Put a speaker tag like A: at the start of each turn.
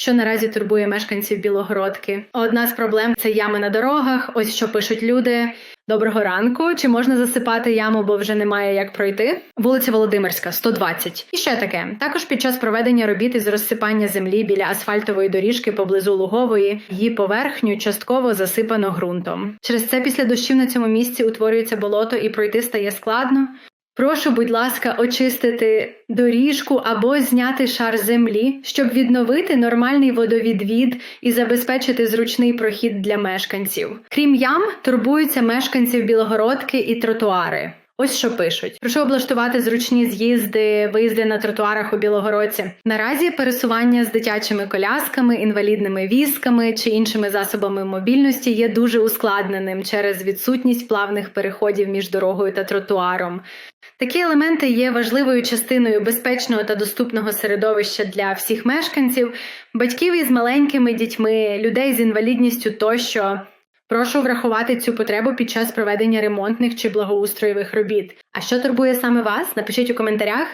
A: Що наразі турбує мешканців Білогородки? Одна з проблем це ями на дорогах. Ось що пишуть люди. Доброго ранку. Чи можна засипати яму, бо вже немає як пройти? Вулиця Володимирська, 120. І ще таке. Також під час проведення робіт із розсипання землі біля асфальтової доріжки поблизу Лугової її поверхню частково засипано ґрунтом. Через це після дощів на цьому місці утворюється болото і пройти стає складно. Прошу, будь ласка, очистити доріжку або зняти шар землі, щоб відновити нормальний водовідвід і забезпечити зручний прохід для мешканців. Крім ям, турбуються мешканців Білогородки і тротуари. Ось що пишуть: прошу облаштувати зручні з'їзди, виїзди на тротуарах у Білогородці. Наразі пересування з дитячими колясками, інвалідними візками чи іншими засобами мобільності є дуже ускладненим через відсутність плавних переходів між дорогою та тротуаром. Такі елементи є важливою частиною безпечного та доступного середовища для всіх мешканців, батьків із маленькими дітьми, людей з інвалідністю тощо. Прошу врахувати цю потребу під час проведення ремонтних чи благоустроєвих робіт. А що турбує саме вас? Напишіть у коментарях.